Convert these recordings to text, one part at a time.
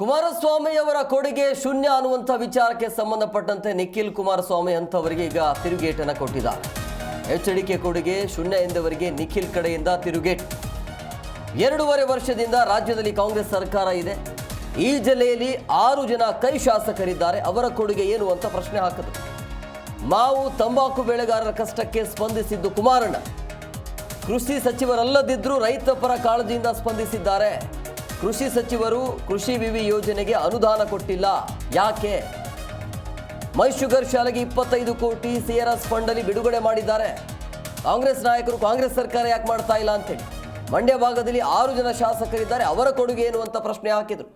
ಕುಮಾರಸ್ವಾಮಿ ಅವರ ಕೊಡುಗೆ ಶೂನ್ಯ ಅನ್ನುವಂಥ ವಿಚಾರಕ್ಕೆ ಸಂಬಂಧಪಟ್ಟಂತೆ ನಿಖಿಲ್ ಕುಮಾರಸ್ವಾಮಿ ಅಂತವರಿಗೆ ಈಗ ತಿರುಗೇಟನ್ನು ಕೊಟ್ಟಿದ್ದಾರೆ. ಎಚ್ ಡಿಕೆ ಕೊಡುಗೆ ಶೂನ್ಯ ಎಂದವರಿಗೆ ನಿಖಿಲ್ ಕಡೆಯಿಂದ ತಿರುಗೇಟ್. ಎರಡೂವರೆ ವರ್ಷದಿಂದ ರಾಜ್ಯದಲ್ಲಿ ಕಾಂಗ್ರೆಸ್ ಸರ್ಕಾರ ಇದೆ. ಈ ಜಿಲ್ಲೆಯಲ್ಲಿ ಆರು ಜನ ಕೈ ಶಾಸಕರಿದ್ದಾರೆ. ಅವರ ಕೊಡುಗೆ ಏನು ಅಂತ ಪ್ರಶ್ನೆ ಹಾಕಿದ್ರು ಮಾವು, ತಂಬಾಕು ಬೆಳೆಗಾರರ ಕಷ್ಟಕ್ಕೆ ಸ್ಪಂದಿಸಿದ್ದು ಕುಮಾರಣ್ಣ. ಕೃಷಿ ಸಚಿವರಲ್ಲದಿದ್ದರೂ ರೈತ ಪರ ಕಾಳಜಿಯಿಂದ ಸ್ಪಂದಿಸಿದ್ದಾರೆ. ಕೃಷಿ ಸಚಿವರು ಕೃಷಿ ವಿವಿ ಯೋಜನೆಗೆ ಅನುದಾನ ಕೊಟ್ಟಿಲ್ಲ. ಯಾಕೆ? ಮೈ ಶುಗರ್ ಶಾಲೆಗೆ ಇಪ್ಪತ್ತೈದು ಕೋಟಿ ಸಿಆರ್ಎಸ್ ಫಂಡ್ ಅಲ್ಲಿ ಬಿಡುಗಡೆ ಮಾಡಿದ್ದಾರೆ. ಕಾಂಗ್ರೆಸ್ ನಾಯಕರು ಕಾಂಗ್ರೆಸ್ ಸರ್ಕಾರ ಯಾಕೆ ಮಾಡ್ತಾ ಇಲ್ಲ ಅಂತೇಳಿ ಮಂಡ್ಯ ಭಾಗದಲ್ಲಿ ಆರು ಜನ ಶಾಸಕರಿದ್ದಾರೆ. ಅವರ ಕೊಡುಗೆ ಏನು ಅಂತ ಪ್ರಶ್ನೆ ಹಾಕಿದರು.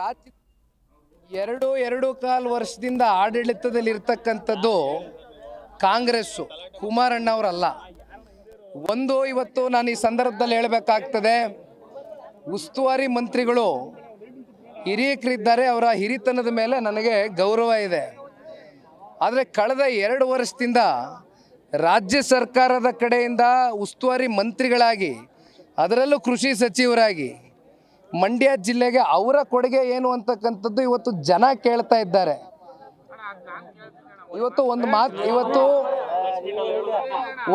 ರಾಜ್ಯ ಎರಡು ಎರಡು ಕಾಲು ವರ್ಷದಿಂದ ಆಡಳಿತದಲ್ಲಿ ಇರ್ತಕ್ಕಂಥದ್ದು ಕಾಂಗ್ರೆಸ್ಸು, ಕುಮಾರಣ್ಣವರಲ್ಲ. ಒಂದು, ಇವತ್ತು ನಾನು ಈ ಸಂದರ್ಭದಲ್ಲಿ ಹೇಳಬೇಕಾಗ್ತದೆ, ಉಸ್ತುವಾರಿ ಮಂತ್ರಿಗಳು ಹಿರಿಯಕರಿದ್ದಾರೆ, ಅವರ ಹಿರಿತನದ ಮೇಲೆ ನನಗೆ ಗೌರವ ಇದೆ. ಆದರೆ ಕಳೆದ ಎರಡು ವರ್ಷದಿಂದ ರಾಜ್ಯ ಸರ್ಕಾರದ ಕಡೆಯಿಂದ ಉಸ್ತುವಾರಿ ಮಂತ್ರಿಗಳಾಗಿ, ಅದರಲ್ಲೂ ಕೃಷಿ ಸಚಿವರಾಗಿ, ಮಂಡ್ಯ ಜಿಲ್ಲೆಗೆ ಅವರ ಕೊಡುಗೆ ಏನು ಅಂತಕ್ಕಂಥದ್ದು ಇವತ್ತು ಜನ ಕೇಳ್ತಾ ಇದ್ದಾರೆ. ಇವತ್ತು ಒಂದು ಮಾತು, ಇವತ್ತು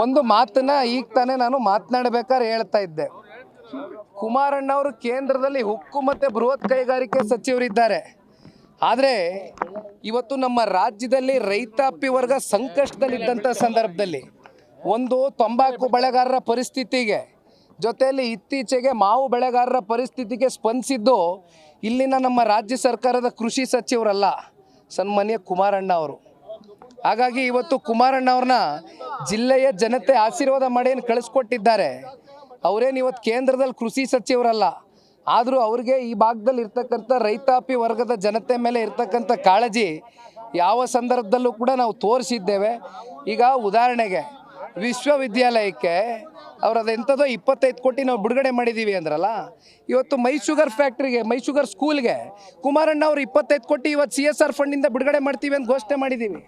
ಒಂದು ಮಾತನ್ನ ಈಗ ತಾನೇ ನಾನು ಮಾತನಾಡಬೇಕಾದ್ರೆ ಹೇಳ್ತಾ ಇದ್ದೆ. ಕುಮಾರಣ್ಣ ಅವರು ಕೇಂದ್ರದಲ್ಲಿ ಉಕ್ಕು ಮತ್ತು ಬೃಹತ್ ಕೈಗಾರಿಕೆ ಸಚಿವರಿದ್ದಾರೆ. ಆದರೆ ಇವತ್ತು ನಮ್ಮ ರಾಜ್ಯದಲ್ಲಿ ರೈತಾಪಿ ವರ್ಗ ಸಂಕಷ್ಟದಲ್ಲಿದ್ದಂಥ ಸಂದರ್ಭದಲ್ಲಿ, ಒಂದು ತಂಬಾಕು ಬೆಳೆಗಾರರ ಪರಿಸ್ಥಿತಿಗೆ, ಜೊತೆಯಲ್ಲಿ ಇತ್ತೀಚೆಗೆ ಮಾವು ಬೆಳೆಗಾರರ ಪರಿಸ್ಥಿತಿಗೆ ಸ್ಪಂದಿಸಿದ್ದು ಇಲ್ಲಿನ ನಮ್ಮ ರಾಜ್ಯ ಸರ್ಕಾರದ ಕೃಷಿ ಸಚಿವರಲ್ಲ, ಸನ್ಮಾನ್ಯ ಕುಮಾರಣ್ಣ ಅವರು ಹಾಗಾಗಿ ಇವತ್ತು ಕುಮಾರಣ್ಣ ಅವ್ರನ್ನ ಜಿಲ್ಲೆಯ ಜನತೆ ಆಶೀರ್ವಾದ ಮಾಡಿ ಕಳಿಸ್ಕೊಟ್ಟಿದ್ದಾರೆ. ಅವರೇನು ಇವತ್ತು ಕೇಂದ್ರದಲ್ಲಿ ಕೃಷಿ ಸಚಿವರಲ್ಲ, ಆದರೂ ಅವ್ರಿಗೆ ಈ ಭಾಗದಲ್ಲಿ ಇರ್ತಕ್ಕಂಥ ರೈತಾಪಿ ವರ್ಗದ ಜನತೆ ಮೇಲೆ ಇರ್ತಕ್ಕಂಥ ಕಾಳಜಿ ಯಾವ ಸಂದರ್ಭದಲ್ಲೂ ಕೂಡ ನಾವು ತೋರಿಸಿದ್ದೇವೆ. ಈಗ ಉದಾಹರಣೆಗೆ ವಿಶ್ವವಿದ್ಯಾಲಯಕ್ಕೆ ಅವ್ರು ಎಂಥದೋ ಇಪ್ಪತ್ತೈದು ಕೋಟಿ ನಾವು ಬಿಡುಗಡೆ ಮಾಡಿದ್ದೀವಿ ಅಂದ್ರಲ್ಲ, ಇವತ್ತು ಮೈ ಶುಗರ್ ಫ್ಯಾಕ್ಟ್ರಿಗೆ ಮೈ ಶುಗರ್ ಸ್ಕೂಲ್ಗೆ ಕುಮಾರಣ್ಣ ಅವರು ಇಪ್ಪತ್ತೈದು ಕೋಟಿ ಇವತ್ತು ಸಿ ಎಸ್ ಆರ್ ಫಂಡಿಂದ ಬಿಡುಗಡೆ ಮಾಡ್ತೀವಿ ಅಂತ ಘೋಷಣೆ ಮಾಡಿದ್ದೀವಿ